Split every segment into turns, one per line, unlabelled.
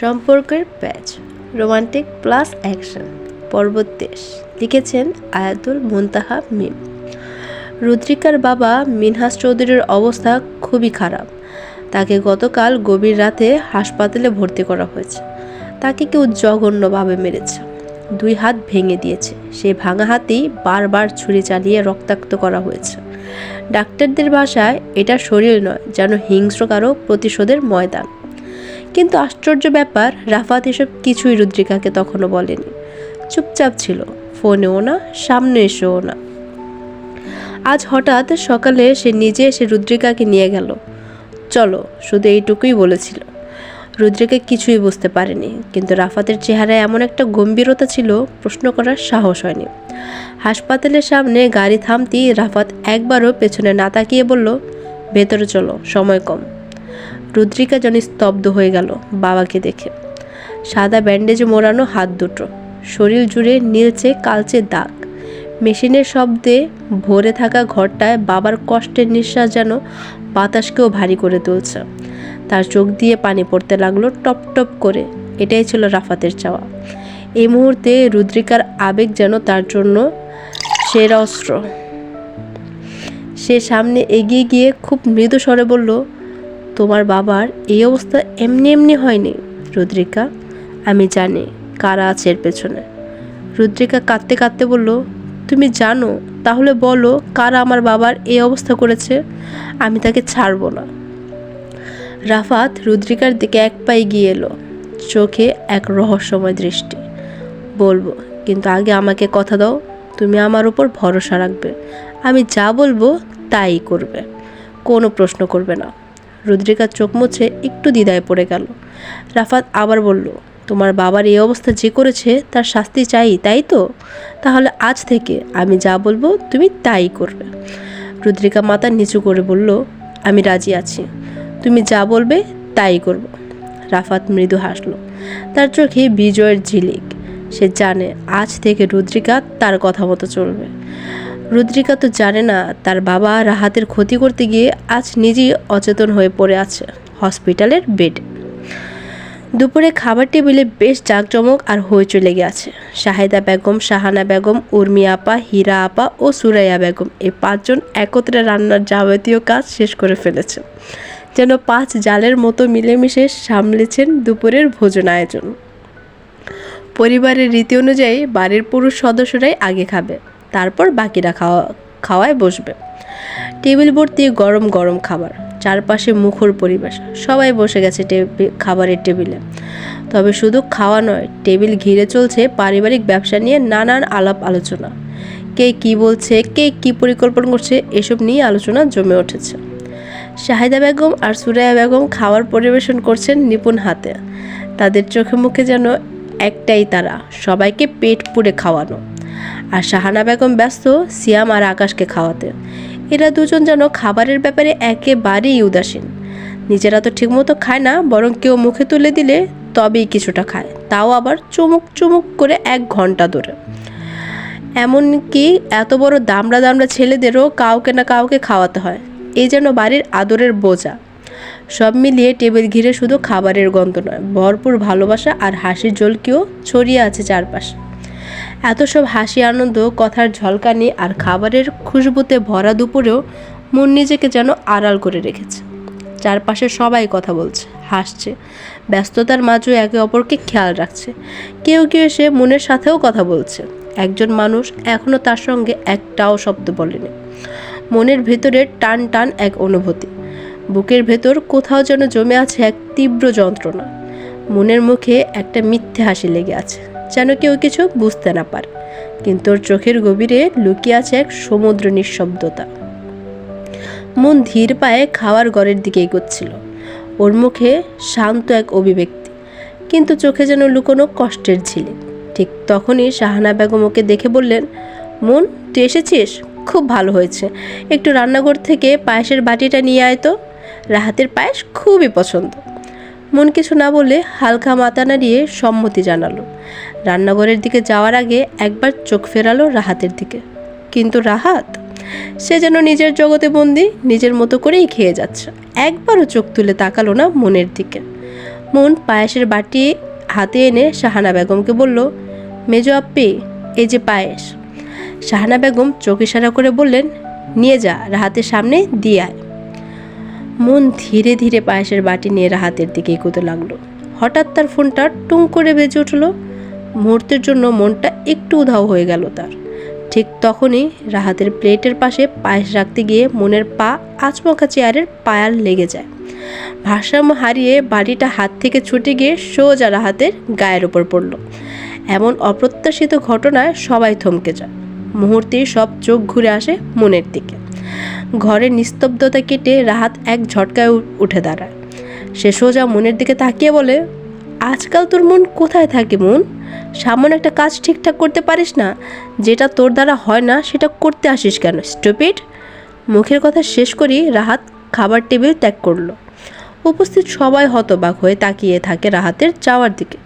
সম্পর্কের প্যাচ, romantic plus action, পর্বত দেশ, লিখেছেন আয়াতুল মুনতাহা মিম। রুদ্রিকার বাবা মিনহাস চৌধুরীর অবস্থা খুবই খারাপ। তাকে গতকাল গভীর রাতে হাসপাতালে ভর্তি করা হয়েছে। তাকে কেউ জঘন্যভাবে মেরেছে। দুই হাত ভেঙে দিয়েছে। সেই ভাঙা হাতেই বারবার ছুরি চালিয়ে রক্তাক্ত করা হয়েছে। ডাক্তারদের ভাষায় এটা শরীর নয়, যেন হিংস্র কারও প্রতিশোধের ময়দান। কিন্তু আশ্চর্য ব্যাপার, রাফাত এসব কিছুই রুদ্রিকাকে তখনও বলেনি। চুপচাপ ছিল, ফোনেও না, সামনে এসেও না। আজ হঠাৎ সকালে সে নিজে এসে রুদ্রিকাকে নিয়ে গেল। চলো, শুধু এইটুকুই বলেছিল। রুদ্রিকা কিছুই বুঝতে পারেনি, কিন্তু রাফাতের চেহারায় এমন একটা গম্ভীরতা ছিল, প্রশ্ন করার সাহস হয়নি। হাসপাতালের সামনে গাড়ি থামতেই রাফাত একবারও পেছনে না তাকিয়ে বলল, ভেতরে চলো, সময় কম। রুদ্রিকা যেন স্তব্ধ হয়ে গেল বাবাকে দেখে। সাদা ব্যান্ডেজে মোড়ানো হাত দুটো, শরীর জুড়ে নীলচে কালচে দাগ। মেশিনের শব্দে ভরে থাকা ঘরটায় বাবার কষ্টের নিঃশ্বাস যেন বাতাসকেও ভারী করে তুলছে। তার চোখ দিয়ে পানি পড়তে লাগল টপ টপ করে, এটাই ছিল রাফাতের চাওয়া। এই মুহূর্তে রুদ্রিকার আবেগ যেন তার জন্য সেরা অস্ত্র। সে সামনে এগিয়ে গিয়ে খুব মৃদু স্বরে বলল তোমার বাবার এই অবস্থা এমনি এমনি হয়নি, রুদ্রিকা। আমি জানি কারা আছে এর পেছনে। রুদ্রিকা কাঁদতে কাঁদতে বলল, তুমি জানো, তাহলে বলো কারা আমার বাবার এই অবস্থা করেছে? আমি তাকে ছাড়বো না। রাফাত রুদ্রিকার দিকে এক পায়ে গিয়ে এলো, চোখে এক রহস্যময় দৃষ্টি। বলব, কিন্তু আগে আমাকে কথা দাও, তুমি আমার উপর ভরসা রাখবে। আমি যা বলব তাই করবে, কোনো প্রশ্ন করবে না। রুদ্রিকার চোখ মুছে একটু দ্বিধায় পড়ে গেল। রাফাত আবার বলল, তোমার বাবার এই অবস্থা যে করেছে, তার শাস্তি চাই, তাই তো? তাহলে আজ থেকে আমি যা বলব, তুমি তাই করবে। রুদ্রিকা মাথা নিচু করে বলল, আমি রাজি আছি। তুমি যা বলবে, তাই করব। রাফাত মৃদু হাসল। তার চোখে বিজয়ের ঝিলিক। সে জানে আজ থেকে রুদ্রিকা তার কথা মতো চলবে। রুদ্রিকা তো জানে না তার বাবা রাহাতের ক্ষতি করতে গিয়ে আজ নিজেই অচেতন হয়ে পড়ে আছে হসপিটালের বেডে। দুপুরে খাবার টেবিলে বেশ জাঁকজমক আর হয়ে চলে আছে। শাহেদা বেগম, শাহানা বেগম, উর্মি আপা, হীরা আপা ও সুরাইয়া বেগম এই পাঁচজন একত্রে রান্নার যাবতীয় কাজ শেষ করে ফেলেছে যেন পাঁচ জালের মতো মিলেমিশে সামলেছেন দুপুরের ভোজন আয়োজন। পরিবারের রীতি অনুযায়ী বাড়ির পুরুষ সদস্যরাই আগে খাবে। তারপর বাকিরা খাওয়া, খাওয়ায় বসবে। টেবিল ভর্তি গরম গরম খাবার। চারপাশে মুখর পরিবেশ। সবাই বসে গেছে খাবারের টেবিলে। তবে শুধু খাওয়া নয়, টেবিল ঘিরে চলছে পারিবারিক ব্যবসা নিয়ে নানান আলাপ আলোচনা। কে কি বলছে, কে কি পরিকল্পনা করছে, এসব নিয়ে আলোচনা জমে উঠেছে। শাহিদা বেগম আর সুরাইয়া বেগম খাওয়ার পরিবেশন করছেন নিপুণ হাতে। তাদের চোখে মুখে যেন একটাই তারা, সবাইকে পেট পুড়ে খাওয়ানো। আর শাহানা বেগম ব্যস্ত সিয়াম আর আকাশকে খাওয়াতে। এরা দুজন যেন খাবারের ব্যাপারে একেবারেই উদাসীন। নিজেরা তো ঠিকমতো খায় না, বরং কেউ মুখে তুলে দিলে তবেই কিছুটা খায়। তাও আবার চুমুক চুমুক করে এক ঘণ্টা ধরে। এমনকি এত বড় দামড়া দামড়া ছেলেদেরও কাউকে না কাউকে খাওয়াতে হয়। এই যেন বাড়ির আদরের বোঝা। সব মিলিয়ে টেবিল ঘিরে শুধু খাবারের গন্ধ নয়, ভরপুর ভালোবাসা আর হাসির জলকিও ছড়িয়ে আছে চারপাশে। এত সব হাসি, আনন্দ, কথার ঝলকানি আর খাবারের খুশবুতে ভরা দুপুরেও মন নিজেকে যেন আড়াল করে রেখেছে। চারপাশে সবাই কথা বলছে, হাসছে। ব্যস্ততার মাঝেও একে অপরকে খেয়াল রাখছে। কেউ কেউ এসে মনের সাথেও কথা বলছে। একজন মানুষ এখনও তার সঙ্গে একটাও শব্দ বলেনি। মনের ভেতরে টান টান এক অনুভূতি। বুকের ভেতর কোথাও যেন জমে আছে এক তীব্র যন্ত্রণা। মনের মুখে একটা মিথ্যে হাসি লেগে আছে। যেন কেউ কিছু বুঝতে না পারে। কিন্তু ওর চোখের গভীরে লুকিয়ে আছে এক সমুদ্র নিঃশব্দতা। মন ধীর পায়ে খাওয়ার ঘরের দিকে এগোচ্ছিল। ওর মুখে শান্ত এক অভিব্যক্তি, কিন্তু চোখে যেন লুকোনো কষ্টের ঝিলিক ঠিক তখনই শাহানা বেগম ওকে দেখে বললেন, মন, তুই এসেছিস? খুব ভালো হয়েছে। একটু রান্নাঘর থেকে পায়েসের বাটিটা নিয়ে আয় তো। রাহাতের পায়েস খুবই পছন্দ। মন কিছু না বলে হালকা মাথা নাড়িয়ে সম্মতি জানালো। রান্নাঘরের দিকে যাওয়ার আগে একবার চোখ ফেরালো রাহাতের দিকে। কিন্তু রাহাত? সে যেন নিজের জগতে বন্দি, নিজের মতো করেই খেয়ে যাচ্ছে। একবারও চোখ তুলে তাকালো না মনের দিকে। মন পায়েসের বাটি হাতে এনে শাহানা বেগমকে বলল, মেজো আপ্পি এই যে পায়েস। শাহানা বেগম চোখ ইশারা করে বললেন, নিয়ে যা, রাহাতের সামনে দিয়ে আয়। মন ধীরে ধীরে পায়েসের বাটি নিয়ে রাহাতের দিকে এগোতে লাগল। হঠাৎ তার ফোনটা টুং করে বেজে উঠল। মুহূর্তের জন্য মনটা একটু উধাও হয়ে গেল তার। ঠিক তখনই রাহাতের প্লেটের পাশে পায়েস রাখতে গিয়ে মনের পা আচমকা চেয়ারের পায়াল লেগে যায়। ভারসাম্য হারিয়ে বাড়িটা হাত থেকে ছুটে গিয়ে সোজা রাহাতের গায়ের ওপর পড়ল। এমন অপ্রত্যাশিত ঘটনায় সবাই থমকে যায়। মুহূর্তেই সব চোখ ঘুরে আসে মনের দিকে। ঘরের নিস্তব্ধতা কেটে রাহাত এক ঝটকায় উঠে দাঁড়ায়। সে সোজা মনের দিকে তাকিয়ে বলে, আজকাল তোর মন কোথায় থাকে মন? সামান্য একটা কাজ ঠিকঠাক করতে পারিস না, যেটা তোর দ্বারা হয় না, সেটা করতে আসিস কেন, স্টুপিড? মুখের কথা শেষ করেই রাহাত খাবার টেবিল ত্যাগ করল। উপস্থিত সবাই হতবাক হয়ে তাকিয়ে থাকে রাহাতের যাওয়ার দিকে।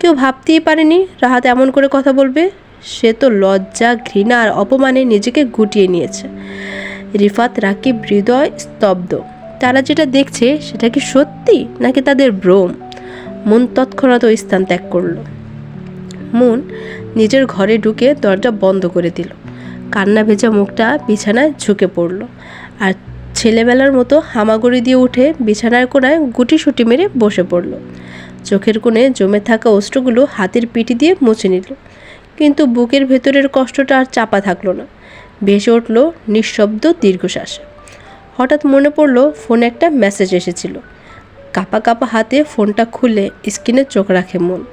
কেউ ভাবতেই পারেনি রাহাত এমন করে কথা বলবে। সে তো লজ্জা, ঘৃণা আর অপমানে নিজেকে গুটিয়ে নিয়েছে। রিফাত, রাকিব হৃদয় স্তব্ধ। তারা যেটা দেখছে, সেটা কি সত্যি, নাকি তাদের ভ্রম? মন তৎক্ষণাৎ ওই স্থান ত্যাগ করল। মন নিজের ঘরে ঢুকে দরজা বন্ধ করে দিল। কান্না ভেজা মুখটা বিছানায় ঝুঁকে পড়ল। আর ছেলেবেলার মতো হামাগুড়ি দিয়ে উঠে বিছানার কোনায় গুটি সুটি মেরে বসে পড়ল। চোখের কোণে জমে থাকা অস্ত্রগুলো হাতের পিঠি দিয়ে মুছে নিল। কিন্তু বুকের ভেতরের কষ্টটা আর চাপা থাকল না। ভেসে উঠল নিঃশব্দ দীর্ঘশ্বাস। হঠাৎ মনে পড়ল, ফোনে একটা মেসেজ এসেছিল। কাপা কাপা হাতে ফোনটা খুলে স্ক্রিনে চোখ রাখে মন।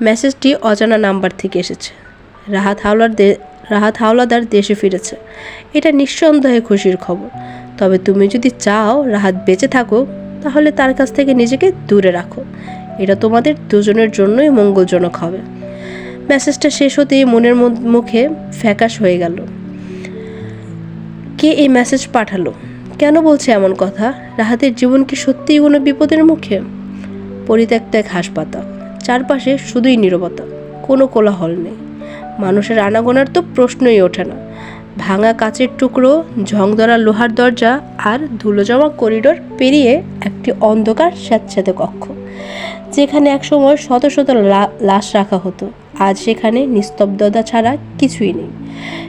মেসেজটি অজানা নাম্বার থেকে এসেছে। রাহাত হাওলার রাহাত হাওলাদার দেশে ফিরেছে। এটা নিঃসন্দেহে খুশির খবর। তবে তুমি যদি চাও রাহাত বেঁচে থাকো, তাহলে তার কাছ থেকে নিজেকে দূরে রাখো। এটা তোমাদের দুজনের জন্যই মঙ্গলজনক হবে। মেসেজটা শেষ হতেই মনের মুখে ফ্যাকাশ হয়ে গেল। কে এই মেসেজ পাঠালো। কেন বলছে এমন কথা? রাহাতের জীবন কি সত্যিই কোনো বিপদের মুখে? পরিত্যক্ত এক হাসপাতাল। চারপাশে শুধুই নীরবতা, কোনো কোলাহল নেই। মানুষের আনাগোনার তো প্রশ্নই ওঠে না। ভাঙা কাচের টুকরো, ঝংধরা লোহার দরজা আর ধুলোজমা করিডোর পেরিয়ে একটি অন্ধকার স্যাঁতস্যাঁতে কক্ষ, যেখানে একসময় শত শত লাশ রাখা হতো। আজ সেখানে নিস্তব্ধতা ছাড়া কিছুই নেই।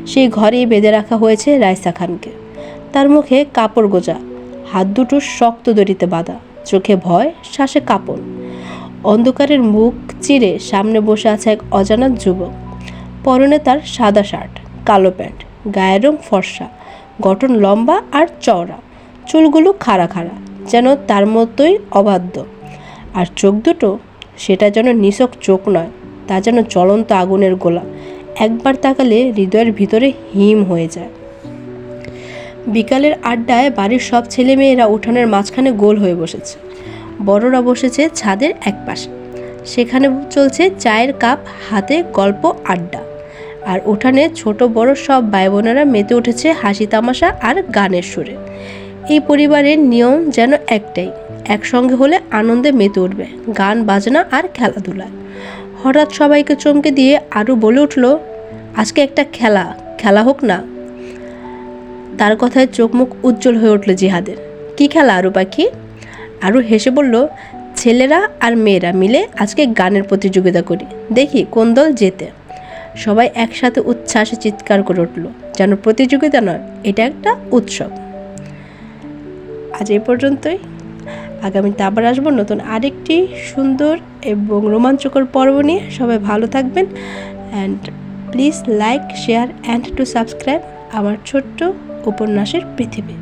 সেই ঘরেই বেঁধে রাখা হয়েছে রাইসা খানকে। তার মুখে কাপড় গোজা, হাত দুটো শক্ত দড়িতে বাঁধা, চোখে ভয়, শ্বাসে কাঁপন। অন্ধকারের মুখ চিরে সামনে বসে আছে এক অজানা যুবক। পরনে তার সাদা শার্ট, কালো প্যান্ট, গায়ের রং ফর্সা, গঠন লম্বা আর চওড়া, চুলগুলো খাড়া খাড়া, যেন তার মতোই অবাধ্য। আর চোখ দুটো সেটা যেন নিছক চোখ নয় তা যেন জ্বলন্ত আগুনের গোলা। একবার তাকালে হৃদয়ের ভিতরে হিম হয়ে যায়। বিকালের আড্ডায় বাড়ির সব ছেলেমেয়েরা উঠানের মাঝখানে গোল হয়ে বসেছে। বড়রা বসেছে ছাদের এক পাশে সেখানে চলছে চায়ের কাপ, হাতে গল্প, আড্ডা। আর উঠানে ছোট বড় সব ভাই বোনেরা মেতে উঠেছে হাসি তামাশা আর গানের সুরে। এই পরিবারের নিয়ম যেন একটাই, একসঙ্গে হলে আনন্দে মেতে উঠবে গান, বাজনা আর খেলাধুলা। হঠাৎ সবাইকে চমকে দিয়ে আরও বলে উঠল, আজকে একটা খেলা খেলা হোক না। তার কথায় চোখ মুখ উজ্জ্বল হয়ে উঠল জিহাদের। কি খেলা, আরু পাখি? আরু হেসে বলল, ছেলেরা আর মেয়েরা মিলে আজকে গানের প্রতিযোগিতা করি। দেখি কোন দল জেতে। সবাই একসাথে উচ্ছ্বাসে চিৎকার করে উঠল, যেন প্রতিযোগিতা নয়, এটা একটা উৎসব। আজ এই পর্যন্তই। আগামীতে আবার আসব নতুন আরেকটি সুন্দর এবং রোমাঞ্চকর পর্ব নিয়ে। সবাই ভালো থাকবেন and please like share and to subscribe আমার ছোট্ট উপন্যাসের পৃথিবী।